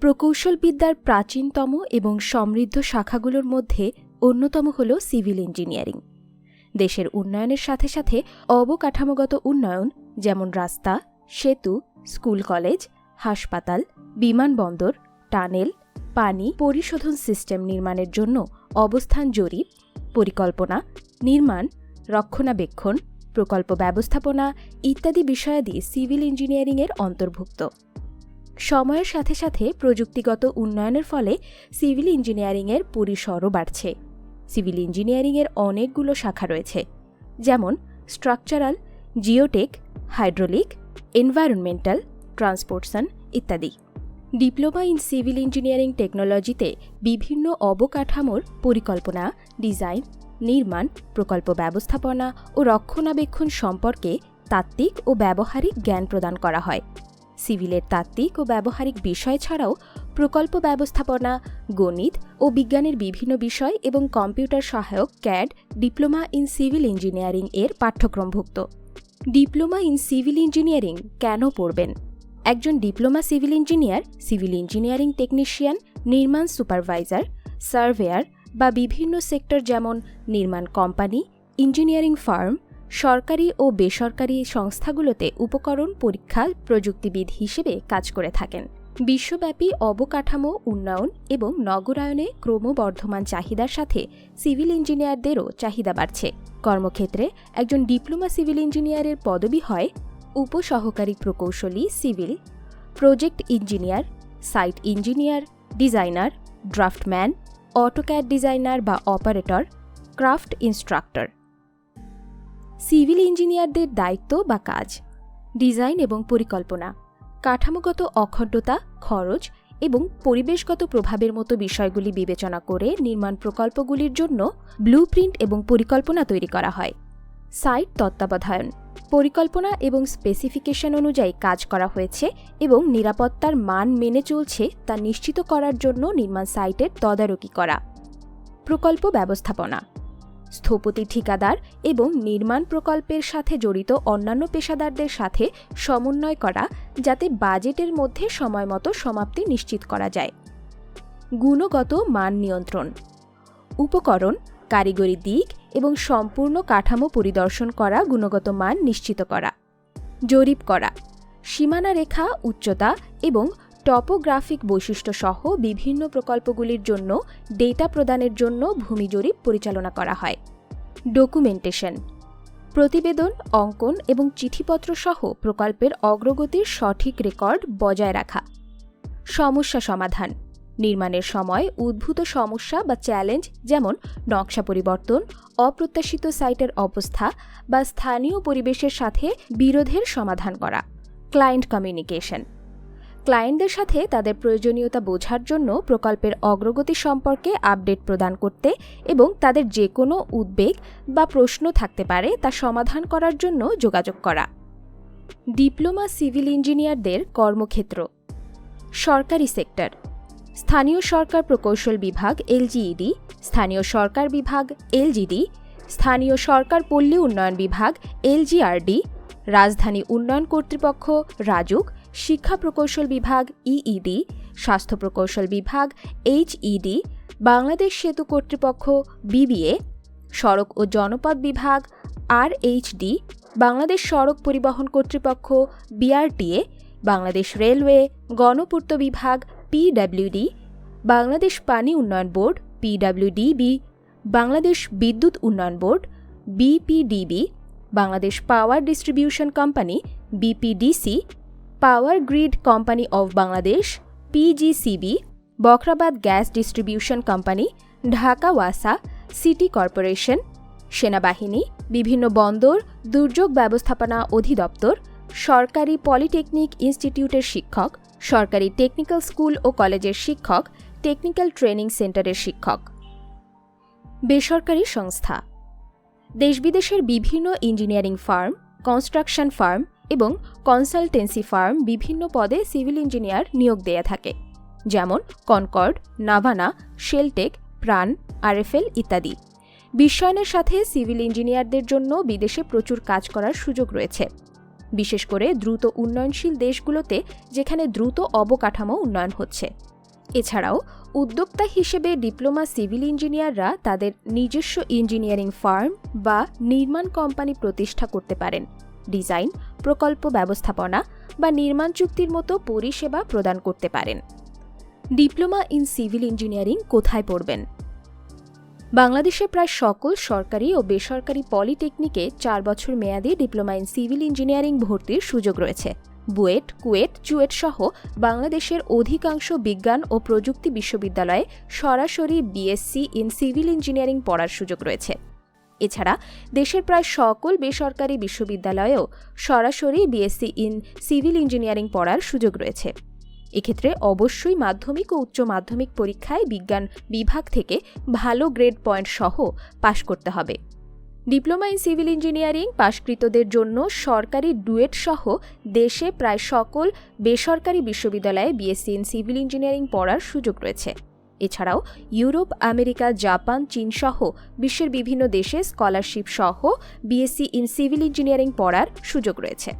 প্রকৌশলবিদ্যার প্রাচীনতম এবং সমৃদ্ধ শাখাগুলোর মধ্যে অন্যতম হল সিভিল ইঞ্জিনিয়ারিং। দেশের উন্নয়নের সাথে সাথে অবকাঠামোগত উন্নয়ন, যেমন রাস্তা, সেতু, স্কুল কলেজ, হাসপাতাল, বিমানবন্দর, টানেল, পানি পরিশোধন সিস্টেম নির্মাণের জন্য অবস্থান জরিপ, পরিকল্পনা, নির্মাণ, রক্ষণাবেক্ষণ, প্রকল্প ব্যবস্থাপনা ইত্যাদি বিষয়াদি সিভিল ইঞ্জিনিয়ারিংয়ের অন্তর্ভুক্ত। সময়ের সাথে সাথে প্রযুক্তিগত উন্নয়নের ফলে সিভিল ইঞ্জিনিয়ারিংয়ের পরিসরও বাড়ছে। সিভিল ইঞ্জিনিয়ারিংয়ের অনেকগুলো শাখা রয়েছে, যেমন structural, geotech, hydraulic, environmental, transportation ইত্যাদি। ডিপ্লোমা ইন সিভিল ইঞ্জিনিয়ারিং টেকনোলজিতে বিভিন্ন অবকাঠামোর পরিকল্পনা, ডিজাইন, নির্মাণ, প্রকল্প ব্যবস্থাপনা ও রক্ষণাবেক্ষণ সম্পর্কে তাত্ত্বিক ও ব্যবহারিক জ্ঞান প্রদান করা হয়। সিভিলের তাত্ত্বিক ও ব্যবহারিক বিষয় ছাড়াও প্রকল্প ব্যবস্থাপনা, গণিত ও বিজ্ঞানের বিভিন্ন বিষয় এবং কম্পিউটার সহায়ক CAD, diploma in civil engineering এর পাঠ্যক্রমভুক্ত। ডিপ্লোমা ইন সিভিল ইঞ্জিনিয়ারিং কেন পড়বেন? একজন diploma civil engineer, civil engineering technician, নির্মাণ সুপারভাইজার, সার্ভেয়ার বা বিভিন্ন সেক্টর যেমন নির্মাণ কোম্পানি, ইঞ্জিনিয়ারিং ফার্ম সরকারি ও বেসরকারি সংস্থাগুলোতে উপকরণ, পরীক্ষা, প্রযুক্তিবিদ হিসেবে কাজ করে থাকেন। বিশ্বব্যাপী অবকাঠামো উন্নয়ন এবং নগরায়নে ক্রমবর্ধমান চাহিদার সাথে সিভিল ইঞ্জিনিয়ারদেরও চাহিদা বাড়ছে। কর্মক্ষেত্রে একজন ডিপ্লোমা সিভিল ইঞ্জিনিয়ারের পদবি হয় উপসহকারী প্রকৌশলী civil, project engineer, site engineer, designer, draftsman, AutoCAD designer বা অপারেটর, ক্রাফট ইনস্ট্রাক্টর। সিভিল ইঞ্জিনিয়ারদের দায়িত্ব বা কাজ, ডিজাইন এবং পরিকল্পনা, কাঠামোগত অখণ্ডতা, খরচ এবং পরিবেশগত প্রভাবের মতো বিষয়গুলি বিবেচনা করে নির্মাণ প্রকল্পগুলির জন্য ব্লুপ্রিন্ট এবং পরিকল্পনা তৈরি করা হয়। সাইট তত্ত্বাবধায়ন, পরিকল্পনা এবং স্পেসিফিকেশন অনুযায়ী কাজ করা হয়েছে এবং নিরাপত্তার মান মেনে চলছে তা নিশ্চিত করার জন্য নির্মাণ সাইটের তদারকি করা। প্রকল্প ব্যবস্থাপনা স্থপতি ঠিকাদার এবং নির্মাণ প্রকল্পের সাথে জড়িত অন্যান্য পেশাদারদের সাথে সমন্বয় করা যাতে বাজেটের মধ্যে সময়মতো সমাপ্তি নিশ্চিত করা যায়। গুণগত মান নিয়ন্ত্রণ, উপকরণ, কারিগরি দিক এবং সম্পূর্ণ কাঠামো পরিদর্শন করা, গুণগত মান নিশ্চিত করা, জরিপ করা, সীমানা রেখা, উচ্চতা এবং টপোগ্রাফিক বৈশিষ্ট্য সহ বিভিন্ন প্রকল্পগুলির জন্য ডেটা প্রদানের জন্য ভূমি জরিপ পরিচালনা করা হয়। ডকুমেন্টেশন, প্রতিবেদন, অঙ্কন এবং চিঠিপত্র সহ প্রকল্পের অগ্রগতির সঠিক রেকর্ড বজায় রাখা। সমস্যা সমাধান, নির্মাণের সময় উদ্ভূত সমস্যা বা চ্যালেঞ্জ যেমন নকশা পরিবর্তন, অপ্রত্যাশিত সাইটের অবস্থা বা স্থানীয় পরিবেশের সাথে বিরোধের সমাধান করা। ক্লায়েন্ট কমিউনিকেশন ক্লায়েন্টদের সাথে তাদের প্রয়োজনীয়তা বোঝার জন্য প্রকল্পের অগ্রগতি সম্পর্কে আপডেট প্রদান করতে এবং তাদের যে কোনো উদ্বেগ বা প্রশ্ন থাকতে পারে তা সমাধান করার জন্য যোগাযোগ করা। ডিপ্লোমা সিভিল ইঞ্জিনিয়ারদের কর্মক্ষেত্র। সরকারি সেক্টর। স্থানীয় সরকার প্রকৌশল বিভাগ, এলজিইডি, স্থানীয় সরকার বিভাগ, এলজিডি, স্থানীয় সরকার পল্লী উন্নয়ন বিভাগ, এলজিআরডি, রাজধানী উন্নয়ন কর্তৃপক্ষ, রাজুক শিক্ষা প্রকৌশল বিভাগ ইইডি স্বাস্থ্য প্রকৌশল বিভাগ এইচইডি বাংলাদেশ সেতু কর্তৃপক্ষ বিবিএ সড়ক ও জনপদ বিভাগ আরএইচডি বাংলাদেশ সড়ক পরিবহন কর্তৃপক্ষ বিআরটিএ বাংলাদেশ রেলওয়ে গণপূর্ত বিভাগ পিডব্লিউডি বাংলাদেশ পানি উন্নয়ন বোর্ড পিডব্লিউডিবি বাংলাদেশ বিদ্যুৎ উন্নয়ন board BPDB Bangladesh power distribution company BPDC power grid company of Bangladesh PGCB Bakhrabad gas distribution company, Dhaka Wasa, city corporation, সেনাবাহিনী, বিভিন্ন বন্দর, দুর্যোগ ব্যবস্থাপনা অধিদপ্তর, সরকারি পলিটেকনিক ইনস্টিটিউটের শিক্ষক, সরকারি টেকনিক্যাল স্কুল ও কলেজের শিক্ষক, টেকনিক্যাল ট্রেনিং সেন্টারের শিক্ষক। বেসরকারি সংস্থা। দেশ বিদেশের বিভিন্ন ইঞ্জিনিয়ারিং ফার্ম, কনস্ট্রাকশন ফার্ম এবং কনসালটেন্সি ফার্ম বিভিন্ন পদে সিভিল ইঞ্জিনিয়ার নিয়োগ দেয়া থাকে, যেমন কনকর্ড, নাভানা, শেলটেক, প্রাণ, আরএফএল ইত্যাদি। বিশ্বায়নের সাথে সিভিল ইঞ্জিনিয়ারদের জন্য বিদেশে প্রচুর কাজ করার সুযোগ রয়েছে। বিশেষ করে দ্রুত উন্নয়নশীল দেশগুলোতে যেখানে দ্রুত অবকাঠামো উন্নয়ন হচ্ছে। এছাড়াও উদ্যোক্তা হিসেবে ডিপ্লোমা সিভিল ইঞ্জিনিয়াররা তাদের নিজস্ব ইঞ্জিনিয়ারিং ফার্ম বা নির্মাণ কোম্পানি প্রতিষ্ঠা করতে পারেন। ডিজাইন প্রকল্প ব্যবস্থাপনা বা নির্মাণ চুক্তির মতো পরিষেবা প্রদান করতে পারেন। ডিপ্লোমা ইন সিভিল ইঞ্জিনিয়ারিং কোথায় পড়বেন? বাংলাদেশে প্রায় সকল সরকারি ও বেসরকারি পলিটেকনিকে চার বছর মেয়াদী ডিপ্লোমা ইন সিভিল ইঞ্জিনিয়ারিং ভর্তির সুযোগ রয়েছে। বুয়েট, কুয়েট, চুয়েট সহ বাংলাদেশের অধিকাংশ বিজ্ঞান ও প্রযুক্তি বিশ্ববিদ্যালয়ে সরাসরি বিএসসি ইন সিভিল ইঞ্জিনিয়ারিং পড়ার সুযোগ রয়েছে। এছাড়া দেশের প্রায় সকল বেসরকারি বিশ্ববিদ্যালয়েও সরাসরি বিএসসি ইন সিভিল ইঞ্জিনিয়ারিং পড়ার সুযোগ রয়েছে। এক্ষেত্রে অবশ্যই মাধ্যমিক ও উচ্চ মাধ্যমিক পরীক্ষায় বিজ্ঞান বিভাগ থেকে ভালো গ্রেড পয়েন্ট সহ পাশ করতে হবে। ডিপ্লোমা ইন সিভিল ইঞ্জিনিয়ারিং পাশকৃতদের জন্য সরকারি ডুয়েট সহ দেশে প্রায় সকল বেসরকারি বিশ্ববিদ্যালয়ে বিএসসি ইন সিভিল ইঞ্জিনিয়ারিং পড়ার সুযোগ রয়েছে। এছাড়াও ইউরোপ, আমেরিকা, জাপান, চীন সহ বিশ্বের বিভিন্ন দেশে স্কলারশিপ সহ বিএসসি ইন সিভিল ইঞ্জিনিয়ারিং পড়ার সুযোগ রয়েছে।